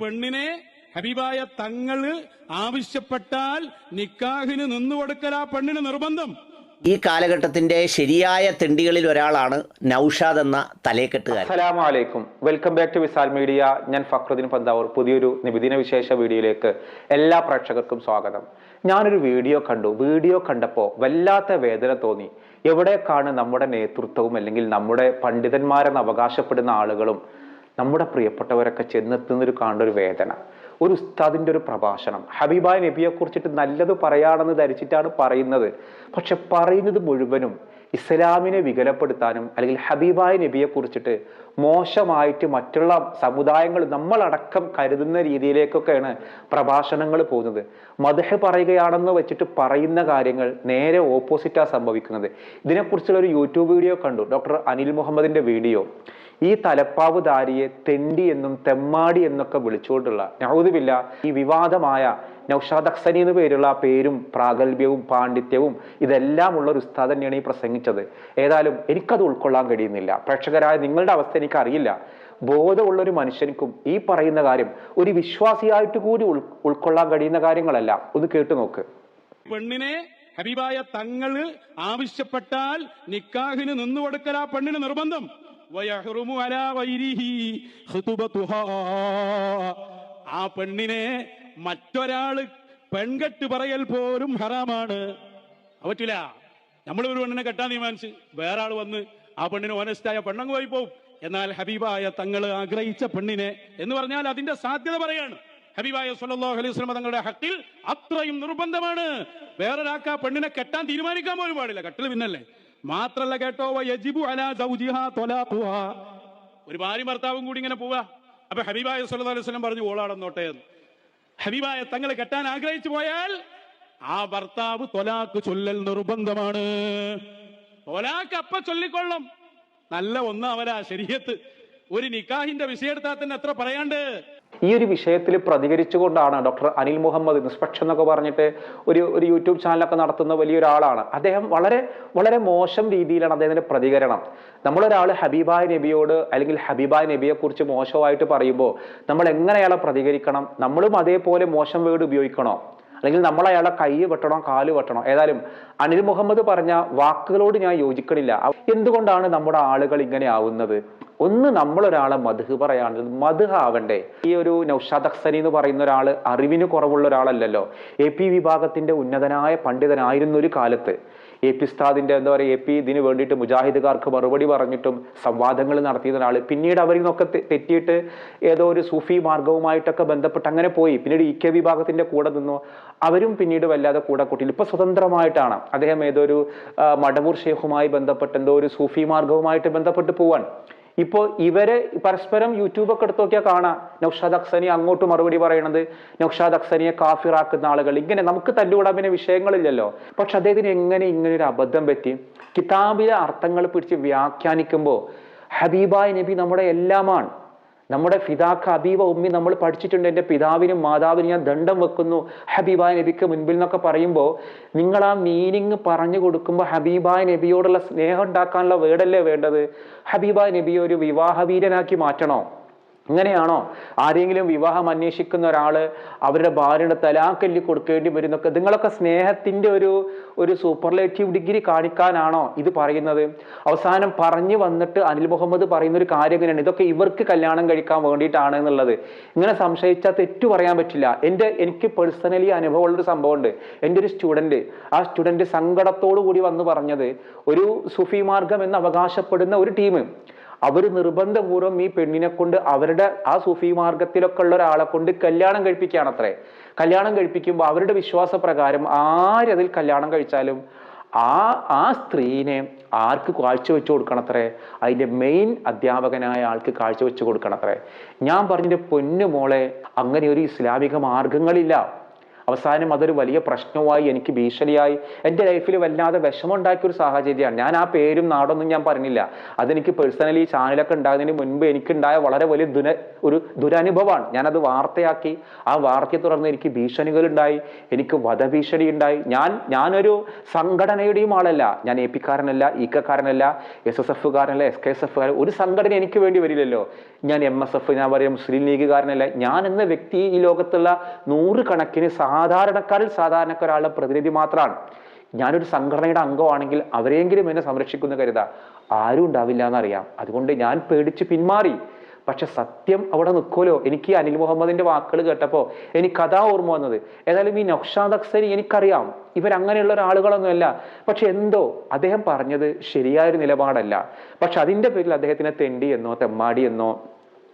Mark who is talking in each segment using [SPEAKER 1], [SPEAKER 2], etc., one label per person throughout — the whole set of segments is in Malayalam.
[SPEAKER 1] പെണ്ണിനെ ഹബീബായ തങ്ങൾ ആവശ്യപ്പെട്ടാൽ നിക്കാഹിന് നിന്നു കൊടുക്കൽ ആ പെണ്ണിന് നിർബന്ധം.
[SPEAKER 2] ഈ കാലഘട്ടത്തിന്റെ ശരിയായ തെണ്ടികളിൽ ഒരാളാണ് നൌഷാദ് എന്ന തലേക്കെട്ടുകാരൻ
[SPEAKER 3] അസലാമലൈക്കും അലൈക്കും welcome back to Visal media. ഞാൻ ഫക്രുദ്ദീൻ പന്താവൂർ. പുതിയൊരു നിബിദിന വിശേഷ വീഡിയോയിലേക്ക് എല്ലാ പ്രേക്ഷകർക്കും സ്വാഗതം. ഞാനൊരു വീഡിയോ കണ്ടു. വീഡിയോ കണ്ടപ്പോൾ വല്ലാത്ത വേദന തോന്നി. എവിടേക്കാണ് നമ്മുടെ നേതൃത്വവും അല്ലെങ്കിൽ നമ്മുടെ പണ്ഡിതന്മാരെന്ന് അവകാശപ്പെടുന്ന ആളുകളും നമ്മുടെ പ്രിയപ്പെട്ടവരൊക്കെ ചെന്നെത്തുന്നൊരു കാണേണ്ട വേദന. ഒരു ഉസ്താദിന്റെ ഒരു പ്രഭാഷണം. ഹബീബായ നബിയെ കുറിച്ചിട്ട് നല്ലത് പറയാണെന്ന് ധരിച്ചിട്ടാണ് പറയുന്നത്. പക്ഷെ പറയുന്നത് മുഴുവനും ഇസ്ലാമിനെ വികലപ്പെടുത്താനും അല്ലെങ്കിൽ ഹബീബായ നബിയെ കുറിച്ചിട്ട് മോശമായിട്ട് മറ്റുള്ള സമുദായങ്ങൾ നമ്മളടക്കം കരുതുന്ന രീതിയിലേക്കൊക്കെയാണ് പ്രഭാഷണങ്ങൾ പോകുന്നത്. മദഹ് പറയുകയാണെന്ന് വെച്ചിട്ട് പറയുന്ന കാര്യങ്ങൾ നേരെ ഓപ്പോസിറ്റാണ് സംഭവിക്കുന്നത്. ഇതിനെക്കുറിച്ചുള്ള ഒരു യൂട്യൂബ് വീഡിയോ കണ്ടു. ഡോക്ടർ അനിൽ മുഹമ്മദിന്റെ വീഡിയോ. ഈ തലപ്പാവ് ധാരിയെ തെണ്ടി എന്നും തെമ്മാടി എന്നൊക്കെ വിളിച്ചുകൊണ്ടുള്ള നൗതുമില്ല ഈ വിവാദമായ നൌഷാദ് അക്സനി എന്ന് പേരുള്ള പേരും പ്രാഗൽഭ്യവും പാണ്ഡിത്യവും ഇതെല്ലാം ഉള്ള ഒരു ഉസ്താദ് തന്നെയാണ് ഈ പ്രസംഗിച്ചത്. ഏതായാലും എനിക്കത് ഉൾക്കൊള്ളാൻ കഴിയുന്നില്ല. പ്രേക്ഷകരായ നിങ്ങളുടെ അവസ്ഥ എനിക്കറിയില്ല. ബോധമുള്ള ഒരു മനുഷ്യനിക്കും ഈ പറയുന്ന കാര്യം ഒരു വിശ്വാസിയായിട്ട് കൂടി ഉൾ ഉൾക്കൊള്ളാൻ കഴിയുന്ന കാര്യങ്ങളല്ല. ഒന്ന് കേട്ടു നോക്ക്.
[SPEAKER 1] പെണ്ണിനെ ഹബീബായ തങ്ങൾ ആവശ്യപ്പെട്ടാൽ നിക്കാഹിന് നിന്നു കൊടുക്കൽ ആ പെണ്ണിന് നിർബന്ധം. വയഹ്റുമു അലാ ഗൈരിഹി ഖുതുബതുഹാ. ആ പെണ്ണിനെ മറ്റൊരാൾ പെൺകെട്ട് പറയൽ പോലും ഹറാമാണ്. പറ്റില്ല പറ്റൂല. നമ്മൾ ഒരു പെണ്ണിനെ കെട്ടാൻ തീരുമാനിച്ച് വേറെ ആൾ വന്ന് ആ പെണ്ണിന് ഓനസ്റ്റായ പെണ്ണങ്ങ് പോയി പോവും. എന്നാൽ ഹബീബായ തങ്ങൾ ആഗ്രഹിച്ച പെണ്ണിനെ എന്ന് പറഞ്ഞാൽ അതിന്റെ സാധ്യത പറയാണ്. ഹബീബായ സല്ലല്ലാഹു അലൈഹി വസല്ലം തങ്ങളുടെ ഹക്കിൽ അത്രയും നിർബന്ധമാണ്. വേറൊരാൾക്ക് ആ പെണ്ണിനെ കെട്ടാൻ തീരുമാനിക്കാൻ പോലും പാടില്ല. കട്ടിൽ പിന്നല്ലേ? മാത്രല്ല കേട്ടോ യജിബു അലാ. ഒരു ഭാര്യ ഭർത്താവും കൂടി ഇങ്ങനെ പോവാ. അപ്പൊ ഹബീബായ സല്ലല്ലാഹു അലൈഹി വസല്ലം പറഞ്ഞു ഓളാടന്നോട്ടെ എന്ന്. ഹബീബായ തങ്ങളെ കെട്ടാൻ ആഗ്രഹിച്ചു പോയാൽ ആ ഭർത്താവ് തൊലാക്ക് ചൊല്ലൽ നിർബന്ധമാണ്. തൊലാക്ക് അപ്പ ചൊല്ലിക്കൊള്ളും. നല്ല ഒന്നാവരാ ശരിയത്ത് ഒരു നിക്കാഹിന്റെ വിഷയെടുത്താൽ തന്നെ എത്ര പറയാണ്ട്?
[SPEAKER 3] ഈ ഒരു വിഷയത്തിൽ പ്രതികരിച്ചുകൊണ്ടാണ് ഡോക്ടർ അനിൽ മുഹമ്മദ് നിഷ്പക്ഷം എന്നൊക്കെ പറഞ്ഞിട്ട് ഒരു ഒരു യൂട്യൂബ് ചാനലൊക്കെ നടത്തുന്ന വലിയൊരാളാണ്. അദ്ദേഹം വളരെ വളരെ മോശം രീതിയിലാണ് അദ്ദേഹത്തിന്റെ പ്രതികരണം. നമ്മളൊരാൾ ഹബീബായ് നബിയോട് അല്ലെങ്കിൽ ഹബീബായ് നബിയെ കുറിച്ച് മോശമായിട്ട് പറയുമ്പോൾ നമ്മൾ എങ്ങനെയാളെ പ്രതികരിക്കണം? നമ്മളും അതേപോലെ മോശം വേർഡ് ഉപയോഗിക്കണോ? അല്ലെങ്കിൽ നമ്മൾ അയാളെ കൈ വെട്ടണോ കാൽ വെട്ടണോ. ഏതായാലും അനിൽ മുഹമ്മദ് പറഞ്ഞ വാക്കുകളോട് ഞാൻ യോജിക്കണില്ല. എന്തുകൊണ്ടാണ് നമ്മുടെ ആളുകൾ ഇങ്ങനെ ആവുന്നത്? ഒന്ന് നമ്മളൊരാളെ മധു പറയാണത് മധു ആവണ്ടേ? ഈ ഒരു നൌഷാദ് അഖ്സനി എന്ന് പറയുന്ന ഒരാൾ അറിവിന് കുറവുള്ള ഒരാളല്ലല്ലോ. എ പി വിഭാഗത്തിന്റെ ഉന്നതനായ പണ്ഡിതനായിരുന്ന ഒരു കാലത്ത് എ പി ഉസ്താദിന്റെ എന്താ പറയുക എ പി ഇതിന് വേണ്ടിയിട്ട് മുജാഹിദുകാർക്ക് മറുപടി പറഞ്ഞിട്ടും സംവാദങ്ങൾ നടത്തിയ ഒരാൾ പിന്നീട് അവരിൽ നിന്നൊക്കെ തെറ്റിയിട്ട് ഏതോ ഒരു സൂഫി മാർഗവുമായിട്ടൊക്കെ ബന്ധപ്പെട്ട് അങ്ങനെ പോയി. പിന്നീട് ഇ കെ വിഭാഗത്തിന്റെ കൂടെ നിന്നു. അവരും പിന്നീട് വല്ലാതെ കൂടെ കൂട്ടിയില്ല ഇപ്പോൾ സ്വതന്ത്രമായിട്ടാണ് അദ്ദേഹം ഏതോ ഒരു മടവൂർ ഷെയ്ഖുമായി ബന്ധപ്പെട്ട് എന്തോ ഒരു സൂഫി മാർഗവുമായിട്ട് ബന്ധപ്പെട്ട് പോവാൻ. ഇപ്പോൾ ഇവരെ പരസ്പരം യൂട്യൂബൊക്കെ എടുത്ത് നോക്കിയാൽ കാണാം. നൌഷാദ് അക്സനി അങ്ങോട്ട് മറുപടി പറയണത് നൌഷാദ് അക്സനിയെ കാഫിറാക്കുന്ന ആളുകൾ. ഇങ്ങനെ നമുക്ക് തല്ലുകൂടാൻ പിന്നെ വിഷയങ്ങളില്ലല്ലോ. പക്ഷെ അദ്ദേഹത്തിന് എങ്ങനെ ഇങ്ങനെ ഒരു അബദ്ധം പറ്റി? കിതാബിലെ അർത്ഥങ്ങൾ പിടിച്ച് വ്യാഖ്യാനിക്കുമ്പോൾ ഹബീബായ് നബി നമ്മുടെ എല്ലാമാണ്. നമ്മുടെ ഫിദാക്ക ഹബീബ ഉമ്മി നമ്മൾ പഠിച്ചിട്ടുണ്ട്. എന്റെ പിതാവിനും മാതാവിനും ഞാൻ ദണ്ഡം വെക്കുന്നു. ഹബീബായ നബിക്ക് മുൻപിൽ എന്നൊക്കെ പറയുമ്പോൾ നിങ്ങൾ ആ മീനിങ് പറഞ്ഞു കൊടുക്കുമ്പോൾ ഹബീബായ നബിയോടുള്ള സ്നേഹം ഉണ്ടാക്കാനുള്ള വേർഡല്ലേ വേണ്ടത്? ഹബീബായ നബിയെ ഒരു വിവാഹവീരനാക്കി മാറ്റണോ? ഇങ്ങനെയാണോ? ആരെങ്കിലും വിവാഹം അന്വേഷിക്കുന്ന ഒരാൾ അവരുടെ ഭാര്യയുടെ തലാക്കല്ലി കൊടുക്കേണ്ടി വരുന്നൊക്കെ നിങ്ങളൊക്കെ സ്നേഹത്തിന്റെ ഒരു ഒരു സൂപ്പർലേറ്റീവ് ഡിഗ്രി കാണിക്കാനാണോ ഇത് പറയുന്നത്? അവസാനം പറഞ്ഞു വന്നിട്ട് അനിൽ മുഹമ്മദ് പറയുന്ന ഒരു കാര്യം എങ്ങനെയാണ്? ഇതൊക്കെ ഇവർക്ക് കല്യാണം കഴിക്കാൻ വേണ്ടിയിട്ടാണ് എന്നുള്ളത്. ഇങ്ങനെ സംശയിച്ചാൽ തെറ്റു പറയാൻ പറ്റില്ല. എന്റെ എനിക്ക് പേഴ്സണലി അനുഭവമുള്ള ഒരു സംഭവമുണ്ട്. എന്റെ ഒരു സ്റ്റുഡന്റ് ആ സ്റ്റുഡന്റ് സങ്കടത്തോടു കൂടി വന്ന് പറഞ്ഞത് ഒരു സുഫി മാർഗം എന്ന് അവകാശപ്പെടുന്ന ഒരു ടീം അവർ നിർബന്ധപൂർവം ഈ പെണ്ണിനെ കൊണ്ട് അവരുടെ ആ സൂഫി മാർഗത്തിലൊക്കെ ഉള്ള ഒരാളെ കൊണ്ട് കല്യാണം കഴിപ്പിക്കുകയാണ് അത്രേ കല്യാണം കഴിപ്പിക്കുമ്പോൾ അവരുടെ വിശ്വാസപ്രകാരം ആരതിൽ കല്യാണം കഴിച്ചാലും ആ ആ സ്ത്രീനെ ആർക്ക് കാഴ്ചവെച്ചു കൊടുക്കണത്രേ? അതിന്റെ മെയിൻ അധ്യാപകനായ ആൾക്ക് കാഴ്ചവെച്ചു കൊടുക്കണത്രേ. ഞാൻ പറഞ്ഞിട്ട് പൊന്നു മോളെ അങ്ങനെ ഒരു ഇസ്ലാമിക മാർഗങ്ങളില്ല അവസാനം അതൊരു വലിയ പ്രശ്നമായി എനിക്ക് ഭീഷണിയായി. എന്റെ ലൈഫിൽ വല്ലാതെ വിഷമമുണ്ടാക്കിയ ഒരു സാഹചര്യമാണ്. ഞാൻ ആ പേരും നാടൊന്നും ഞാൻ പറഞ്ഞില്ല. അതെനിക്ക് പേഴ്സണലി ചാനലൊക്കെ ഉണ്ടാകുന്നതിന് മുൻപ് എനിക്കുണ്ടായ വളരെ വലിയ ദുന ഒരു ദുരനുഭവമാണ്. ഞാനത് വാർത്തയാക്കി. ആ വാർത്തയെ തുടർന്ന് എനിക്ക് ഭീഷണികളുണ്ടായി. എനിക്ക് വധഭീഷണി ഉണ്ടായി ഞാൻ ഞാനൊരു സംഘടനയുടെയും ആളല്ല. ഞാൻ എ പിക്കാരനല്ല ഇക്കാരനല്ല എസ് എസ് എഫുകാരനല്ല എസ് കെ എസ് എഫുകാരൻ ഒരു സംഘടന എനിക്ക് വേണ്ടി വരില്ലല്ലോ. ഞാൻ എം എസ് എഫ് ഞാൻ പറയാം മുസ്ലിം ലീഗുകാരനല്ല ഞാൻ എന്ന വ്യക്തി ഈ ലോകത്തുള്ള നൂറുകണക്കിന് സാധാരണക്കാരിൽ സാധാരണക്കാരാളുടെ പ്രതിനിധി മാത്രമാണ് ഞാനൊരു സംഘടനയുടെ അംഗമാണെങ്കിൽ അവരെങ്കിലും എന്നെ സംരക്ഷിക്കുന്ന കരുതാ. ആരും ഉണ്ടാവില്ല എന്നറിയാം. അതുകൊണ്ട് ഞാൻ പേടിച്ച് പിന്മാറി. പക്ഷെ സത്യം അവിടെ നിൽക്കുമല്ലോ എനിക്ക് അനിൽ മുഹമ്മദിന്റെ വാക്കുകൾ കേട്ടപ്പോൾ എനിക്ക് അതാ ഓർമ്മ വന്നത്. ഏതായാലും ഈ നൌഷാദ് അക്സരി എനിക്കറിയാം. ഇവരങ്ങനെയുള്ള ഒരാളുകളൊന്നുമല്ല. പക്ഷെ എന്തോ അദ്ദേഹം പറഞ്ഞത് ശരിയായൊരു നിലപാടല്ല. പക്ഷെ അതിന്റെ പേരിൽ അദ്ദേഹത്തിനെ തെണ്ടി എന്നോ തെമ്മാടി എന്നോ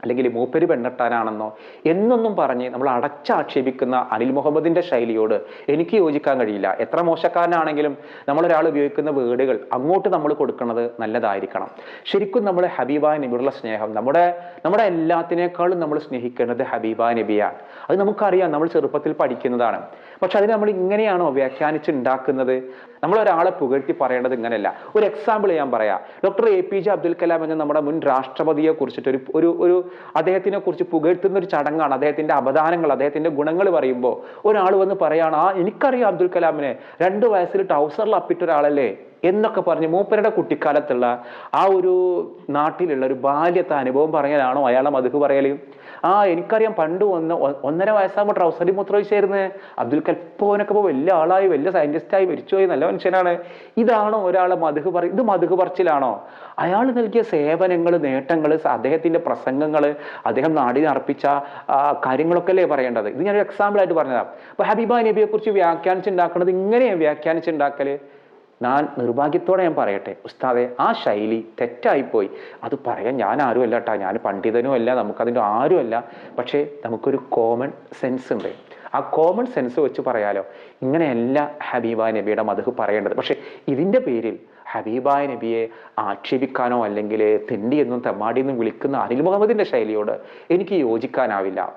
[SPEAKER 3] അല്ലെങ്കിൽ മൂപ്പര് പെണ്ണെട്ടാനാണെന്നോ എന്നൊന്നും പറഞ്ഞ് നമ്മൾ അടച്ചാക്ഷേപിക്കുന്ന അനിൽ മുഹമ്മദിന്റെ ശൈലിയോട് എനിക്ക് യോജിക്കാൻ കഴിയില്ല. എത്ര മോശക്കാരനാണെങ്കിലും നമ്മളൊരാൾ ഉപയോഗിക്കുന്ന വേർഡുകൾ അങ്ങോട്ട് നമ്മൾ കൊടുക്കുന്നത് നല്ലതായിരിക്കണം. ശരിക്കും നമ്മൾ ഹബീബ നബിയുള്ള സ്നേഹം നമ്മുടെ നമ്മുടെ എല്ലാത്തിനേക്കാളും നമ്മൾ സ്നേഹിക്കേണ്ടത് ഹബീബ നബിയാണ്. അത് നമുക്കറിയാം നമ്മൾ ചെറുപ്പത്തിൽ പഠിക്കുന്നതാണ്. പക്ഷെ അതിനെ നമ്മൾ ഇങ്ങനെയാണോ വ്യാഖ്യാനിച്ച് ഉണ്ടാക്കുന്നത്? നമ്മൾ ഒരാളെ പുകഴ്ത്തി പറയേണ്ടത് ഇങ്ങനെയല്ല. ഒരു എക്സാമ്പിൾ ഞാൻ പറയാം. Doctor A P J Abdul Kalam എന്ന നമ്മുടെ മുൻ രാഷ്ട്രപതിയെ കുറിച്ചിട്ട് ഒരു ഒരു ഒരു അദ്ദേഹത്തിനെ കുറിച്ച് പുകഴ്ത്തുന്ന ഒരു ചടങ്ങാണ്. അദ്ദേഹത്തിന്റെ അവദാനങ്ങൾ അദ്ദേഹത്തിന്റെ ഗുണങ്ങൾ പറയുമ്പോൾ ഒരാൾ വന്ന് പറയാണ് ആ എനിക്കറിയാം അബ്ദുൽ കലാമിനെ. രണ്ട് വയസ്സിൽ ട്രൗസറിൽ അപ്പിട്ട ഒരാളല്ലേ? എന്നൊക്കെ പറഞ്ഞ് മൂപ്പരുടെ കുട്ടിക്കാലത്തുള്ള ആ ഒരു നാട്ടിലുള്ള ഒരു ബാല്യത്തെ അനുഭവം പറയാനാണോ? അയാളെ മധു പറയൽ. ആ എനിക്കറിയാം പണ്ട് ഒന്ന് ഒ- ഒന്നര വയസ്സാകുമ്പോൾ ട്രൗസറി മൂത്രമൊഴിച്ചായിരുന്നു അബ്ദുൽ കൽപ്പോനൊക്കെ ഇപ്പോൾ വലിയ ആളായി വലിയ സയന്റിസ്റ്റായി മരിച്ചുപോയി നല്ല മനുഷ്യനാണ്. ഇതാണോ ഒരാളെ മധു പറ ഇത് മധു പറച്ചിലാണോ? അയാൾ നൽകിയ സേവനങ്ങൾ നേട്ടങ്ങൾ അദ്ദേഹത്തിന്റെ പ്രസംഗങ്ങൾ അദ്ദേഹം നാടിന് അർപ്പിച്ച കാര്യങ്ങളൊക്കെ അല്ലേ പറയേണ്ടത്? ഇത് ഞാനൊരു എക്സാമ്പിൾ ആയിട്ട് പറഞ്ഞതാണ് അപ്പോൾ ഹബീബ നബിയെ കുറിച്ച് വ്യാഖ്യാനിച്ചുണ്ടാക്കുന്നത് ഇങ്ങനെയാണ് വ്യാഖ്യാനിച്ചുണ്ടാക്കൽ. ഞാൻ നിർഭാഗ്യത്തോടെ ഞാൻ പറയട്ടെ. ഉസ്താദെ ആ ശൈലി തെറ്റായിപ്പോയി. അത് പറയാൻ ഞാൻ ആരുമല്ല കേട്ടാ ഞാൻ പണ്ഡിതനും അല്ല നമുക്കതിന്റെ ആരുമല്ല പക്ഷേ നമുക്കൊരു കോമൺ സെൻസ് ഉണ്ട്. ആ കോമൺ സെൻസ് വെച്ച് പറയാലോ. ഇങ്ങനെയല്ല ഹബീബ നബിയുടെ മധു പറയേണ്ടത്. പക്ഷേ ഇതിന്റെ പേരിൽ ഹബീബായ നബിയെ ആക്ഷേപിക്കാനോ അല്ലെങ്കിൽ തെണ്ടി എന്നും തെമ്മാടി എന്നും വിളിക്കുന്ന അനിൽ മുഹമ്മദിന്റെ ശൈലിയോട് എനിക്ക് യോജിക്കാനാവില്ല.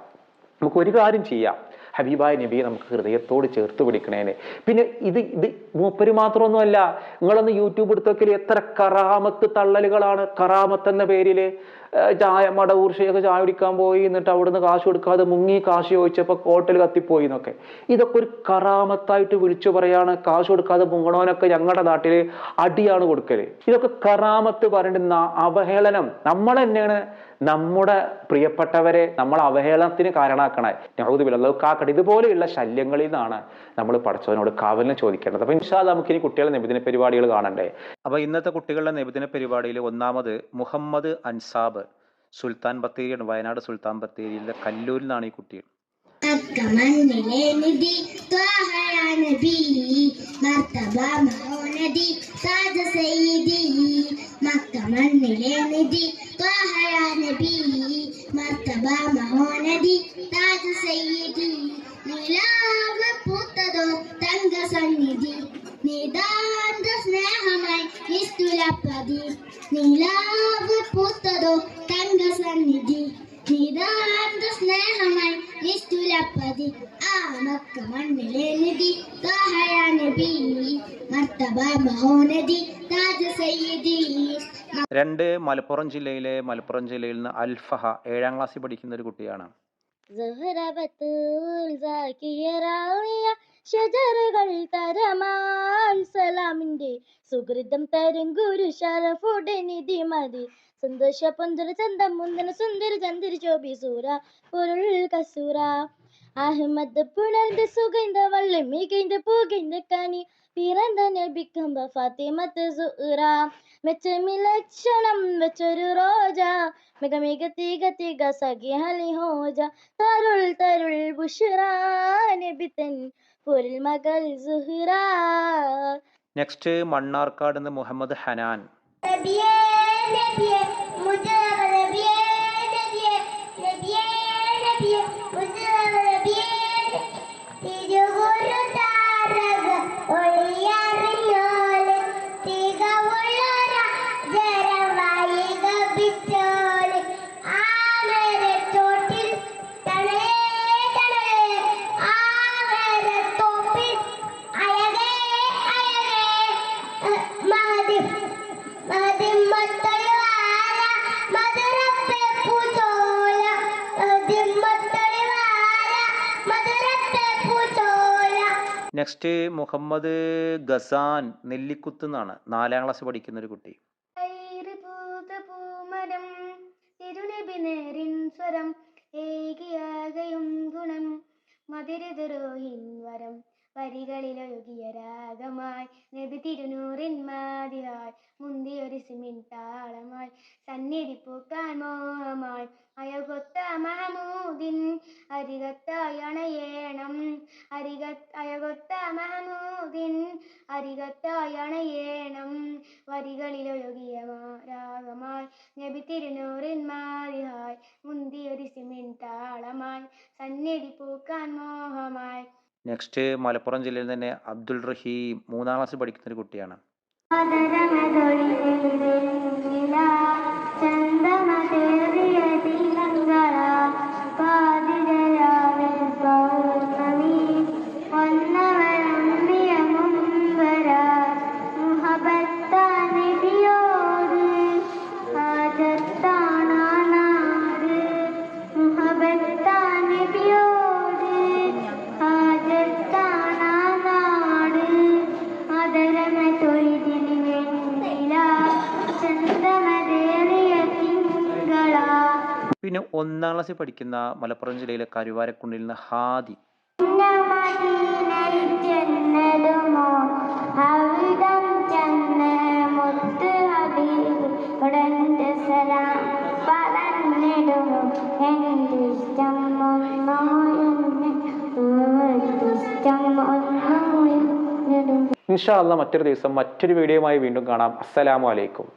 [SPEAKER 3] നമുക്ക് ഒരു കാര്യം ചെയ്യാം. ഹബീബായ നബിയെ നമുക്ക് ഹൃദയത്തോട് ചേർത്ത് പിടിക്കണേനെ. പിന്നെ ഇത് ഇത് മൂപ്പര് മാത്രമൊന്നുമല്ല. നിങ്ങളൊന്ന് യൂട്യൂബ് എടുത്തൊക്കെ എത്ര കറാമത്ത് തള്ളലുകളാണ്. കറാമത്ത് എന്ന പേരിൽ ചായ മട ഊർഷയൊക്കെ ചായ കുടിക്കാൻ പോയി എന്നിട്ട് അവിടുന്ന് കാശ് കൊടുക്കാതെ മുങ്ങി കാശ് ചോദിച്ചപ്പോൾ കോട്ടൽ കത്തിപ്പോയി എന്നൊക്കെ. ഇതൊക്കെ ഒരു കറാമത്തായിട്ട് വിളിച്ചു പറയാണ് കാശ് കൊടുക്കാതെ മുങ്ങണോനൊക്കെ ഞങ്ങളുടെ നാട്ടിൽ അടിയാണ് കൊടുക്കൽ. ഇതൊക്കെ കറാമത്ത് പറയുന്ന അവഹേളനം നമ്മൾ തന്നെയാണ് നമ്മുടെ പ്രിയപ്പെട്ടവരെ നമ്മൾ അവഹേളനത്തിന് കാരണമാക്കണേ വിളവ് കാക്കട്ടെ ഇതുപോലെയുള്ള ശല്യങ്ങളിൽ നിന്നാണ് നമ്മൾ പഠിച്ചവനോട് കാവലിനെ ചോദിക്കേണ്ടത്. അപ്പൊ ഇൻഷാ നമുക്ക് ഇനി കുട്ടികളുടെ നിബിധന പരിപാടികൾ കാണണ്ടേ? അപ്പൊ ഇന്നത്തെ കുട്ടികളുടെ നിബിധന പരിപാടിയിൽ ഒന്നാമത് മുഹമ്മദ് അൻസാബ് സുൽത്താൻ ബത്തേരിയാണ് വയനാട് സുൽത്താൻ ബത്തേരിയിലെ കല്ലൂരിൽ നിന്നാണ് ഈ കുട്ടി.
[SPEAKER 4] അക്കമണ്ണിലെ
[SPEAKER 3] രണ്ട് മലപ്പുറം ജില്ലയിലെ മലപ്പുറം ജില്ലയിൽ നിന്ന് അൽഫഹ ഏഴാം ക്ലാസ്സിൽ പഠിക്കുന്ന ഒരു കുട്ടിയാണ്.
[SPEAKER 5] ഷജറുകൾ തരമാൻ സലാമിന്റെ സുഹൃതം തരും ഗുരു ഷറഫുടെ സുന്ദര പൊരുൾ അഹമ്മദ് പിറந்த നബിക്കമ്പ ഫാത്തിമത്ത് മെച്ചമി ലക്ഷണം വെച്ചൊരു റോജ. മിക മിക തിക തിക സഖി ഹലി ഹോജ. തരുൾ തരുൾ ബുഷറ നബിത്തൻ പൊരുൾ മകൾ സുഹറ.
[SPEAKER 3] നെക്സ്റ്റ് മണ്ണാർക്കാട് മുഹമ്മദ് ഹനാൻ.
[SPEAKER 4] നബിയേ നബിയേ.
[SPEAKER 3] നെക്സ്റ്റ് മുഹമ്മദ് ഗസാൻ നെല്ലിക്കുത്ത് എന്നാണ്. നാലാം ക്ലാസ് പഠിക്കുന്ന ഒരു കുട്ടി.
[SPEAKER 5] സ്വരം ഗുണം വരം നബി തിരുനൂറിൻ മാതിരായി സന്നിധി മോഹമായി അരികത്തായി അരിക അയകൊത്ത മഹമൂദിൻ അരികത്തായണയേണം. വരികളിലൊഴുകിയ മാ- രാഗമായി നബി തിരുനൂറിൻ മാറിഹായ് മുന്തിയൊരു സിമിൻ താളമായി സന്നിധി പൂക്കാൻ മോഹമായി.
[SPEAKER 3] നെക്സ്റ്റ് മലപ്പുറം ജില്ലയിൽ തന്നെ അബ്ദുൾ റഹീം മൂന്നാം ക്ലാസ് പഠിക്കുന്ന ഒരു കുട്ടിയാണ്
[SPEAKER 6] അതരമ
[SPEAKER 3] ഒന്നാം ക്ലാസ്സിൽ പഠിക്കുന്ന മലപ്പുറം ജില്ലയിലെ കരുവാരക്കുണ്ടിൽ നിന്ന് ഹാദി. ഇൻഷാ അല്ല മറ്റൊരു ദിവസം മറ്റൊരു വീഡിയോയുമായി വീണ്ടും കാണാം. അസ്സലാമു അലൈക്കും.